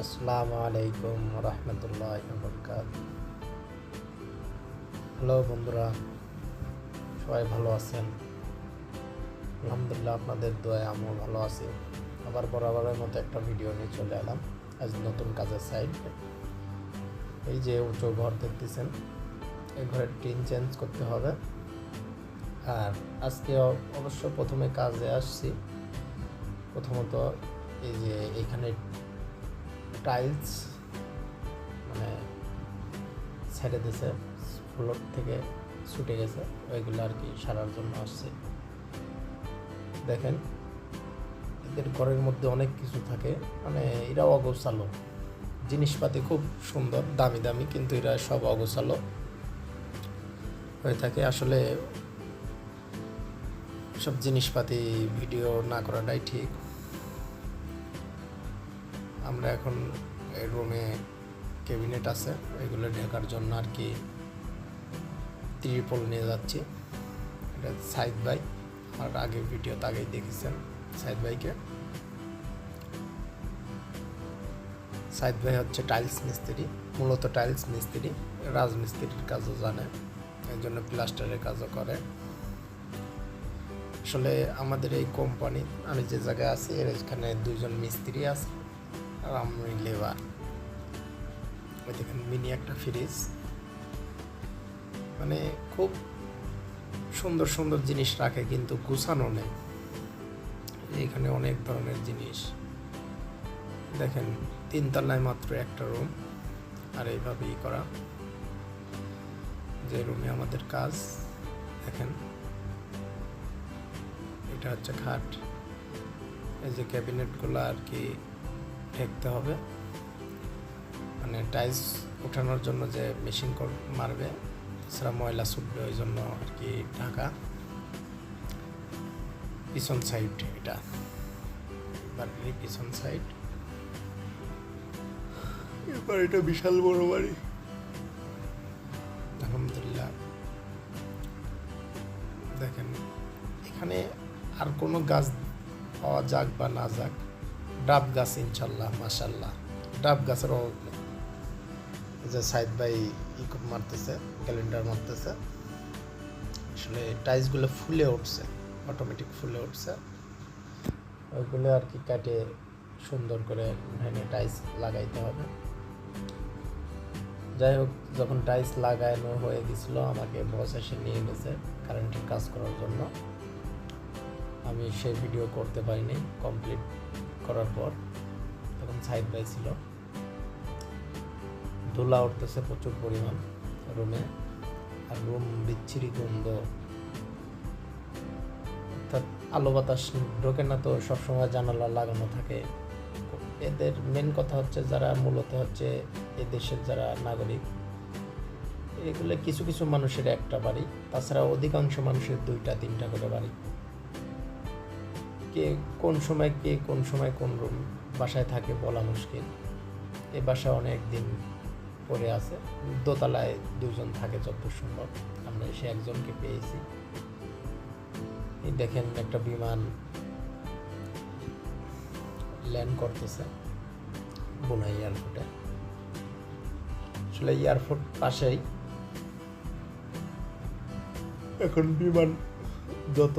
আসসালামু আলাইকুম রহমতুল্লাহ বরকাত হ্যালো বন্ধুরা, সবাই ভালো আছেন? আলহামদুলিল্লাহ আপনাদের দোয়ায় আমিও ভালো আছি। আবার বরাবরের মতো একটা ভিডিও নিয়ে চলে এলাম আজ নতুন কাজের সাইড এই যে উঁচু ঘর দেখতেছেন, এই ঘরের টিন চেঞ্জ করতে হবে। আর আজকে অবশ্য প্রথমে কাজে আসছি। প্রথমত এই যে এখানে টাইলস মানে ছেড়ে দিয়েছে ফ্লোর থেকে ছুটে গেছে। ওইগুলো আর কি সারার জন্য আসছে। দেখেন, এদের ঘরের মধ্যে অনেক কিছু থাকে। মানে এরা অগোছালো। জিনিসপাতি খুব সুন্দর, দামি দামি, কিন্তু এরা সব অগোছালো হয়ে থাকে। আসলে সব জিনিসপাতি ভিডিও না করাটাই ঠিক। আমরা এখন এই রুমে ক্যাবিনেট আছে, এগুলো ঢাকার জন্য আর কি ত্রিপল নিয়ে যাচ্ছি। এটা সাইদ ভাই, আর আগে ভিডিওতে আগেই দেখেছেন সাইদ ভাইকে। সাইদ ভাই হচ্ছে টাইলস মিস্ত্রি, মূলত টাইলস মিস্ত্রি, রাজমিস্ত্রির কাজও জানে, এর জন্য প্লাস্টারের কাজও করে। আসলে আমাদের এই কোম্পানি আমি যে জায়গায় আছি এখানে দুজন মিস্ত্রি আছে। আর আমি লেবার ওই দেখেন মিনি একটা ফ্রিজ মানে খুব সুন্দর সুন্দর জিনিস রাখে, কিন্তু গুছানো নেই। এখানে অনেক ধরনের জিনিস। দেখেন, তিনতলায় মাত্র একটা রুম আর এইভাবেই করা। যে রুমে আমাদের কাজ, দেখেন। এটা হচ্ছে খাট। এই যে ক্যাবিনেটগুলো আর কি ঠেকতে হবে। মানে টাইলস ওঠানোর জন্য যে মেশিন মারবে সেটা ময়লা ছুটবে ওই জন্য আর কি ঢাকা। পিছন সাইড এটা। বাড়ির পিছন সাইড। এবার এটা বিশাল বড় বাড়ি। আলহামদুলিল্লাহ। দেখেন এখানে আর কোনো গাছ পাওয়া যাক বা না যাক ডাব গাছ, ইনশাল্লাহ মাসাল্লাহ ডাব গাছের অভাব নেই যে সাইদ ভাই ই খুব মারতেছে, ক্যালেন্ডার মারতেছে। আসলে টাইলসগুলো ফুলে উঠছে, অটোমেটিক ফুলে উঠছে। ওইগুলো আর কি কাটে সুন্দর করে ভেঙে টাইলস লাগাইতে হবে। যাই হোক, যখন টাইলস লাগানো হয়ে গেছিল, আমাকে বস এসে নিয়ে গেছে কারেন্টের কাজ করার জন্য। আমি সেই ভিডিও করতে পারিনি কমপ্লিট করার পর তখন সাইড বাই ছিল। ধুলা উঠতেছে প্রচুর পরিমাণ রুমে আর রুম বিচ্ছিরি গন্ধ অর্থাৎ আলো বাতাস ঢোকে না তো সবসময় জানালা লাগানো থাকে। এদের মেন কথা হচ্ছে যারা মূলত হচ্ছে এ দেশের যারা নাগরিক, এগুলো কিছু কিছু মানুষের একটা বাড়ি, তাছাড়া অধিকাংশ মানুষের দুইটা তিনটা করে বাড়ি। কে কোন সময় কে, কোন সময় কোন রুম বাসায় থাকে বলা মুশকিল। এ বাসায় অনেক দিন পরে আছে। দোতলায় দুজন থাকে যত সম্ভব আমরা এসে একজনকে পেয়েছি। দেখেন একটা বিমান ল্যান্ড করতেছে বুনাই এয়ারপোর্টে আসলে এয়ারপোর্ট পাশেই। এখন বিমান যত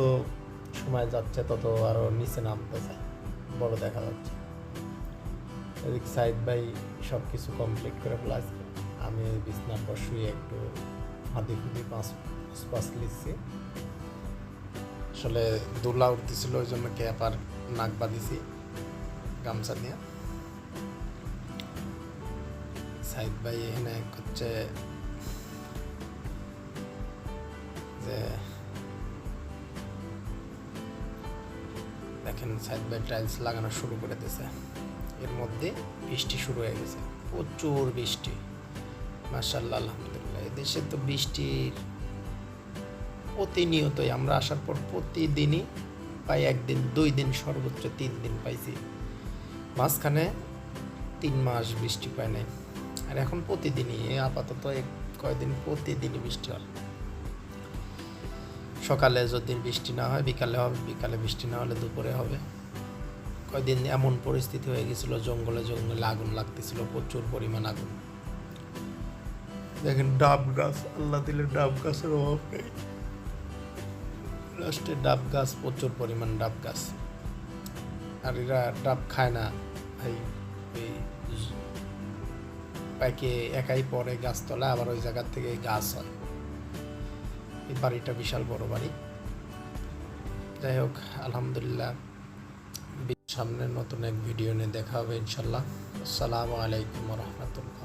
সময় যাচ্ছে, তত আরও নিচে নামতেছে। বড় দেখা যাচ্ছে। এদিক সাইড বাই সব কিছু কমপ্লিট করে প্লাস আমি বিছনার পর শুয়ে একটু হাতি ফুদি পাঁচ পাঁচ লিখছি। আসলে দোলা উঠতেছিল, ওই জন্য ক্যাপ আর নাক বাঁধিছি গামছা দিয়ে সাইদ ভাই এখানে হচ্ছে দেখেন সাইড বাই টাইলস লাগানো শুরু করে দিয়েছে এর মধ্যে বৃষ্টি শুরু হয়ে গেছে। প্রচুর বৃষ্টি। মার্শাল্লাহ আলহামদুলিল্লাহ। এদেশে তো বৃষ্টির প্রতিনিয়তই, আমরা আসার পর প্রতিদিনই পাই একদিন, দুই দিন সর্বোচ্চ তিন দিন পাইছি। মাঝখানে তিন মাস বৃষ্টি পায় নাই। আর এখন প্রতিদিনই, আপাতত এক কয়দিন প্রতিদিনই বৃষ্টি হয়। সকালে যদি বৃষ্টি না হয় বিকালে হবে বিকালে বৃষ্টি না হলে দুপুরে হবে। ওই দিন এমন পরিস্থিতি হয়ে গেছিল জঙ্গলে জঙ্গলে আগুন লাগতেছিল প্রচুর পরিমাণ আগুন। দেখেন ডাব গাছ আল্লাহ দিলে ডাব গাছের অভাব নেই। লাস্টে ডাব গাছ প্রচুর পরিমাণ ডাব গাছ। আর এরা ডাব খায় না। এই পাইকে একাই পড়ে গাছতলা আবার ওই জায়গার থেকে গাছ হয়। এই বাড়িটা বিশাল বড় বাড়ি। যাই হোক, আলহামদুলিল্লাহ সামনের নতুন এক ভিডিও নিয়ে দেখা হবে ইনশাল্লাহ আসসালামু আলাইকুম রহমতুল্লাহ।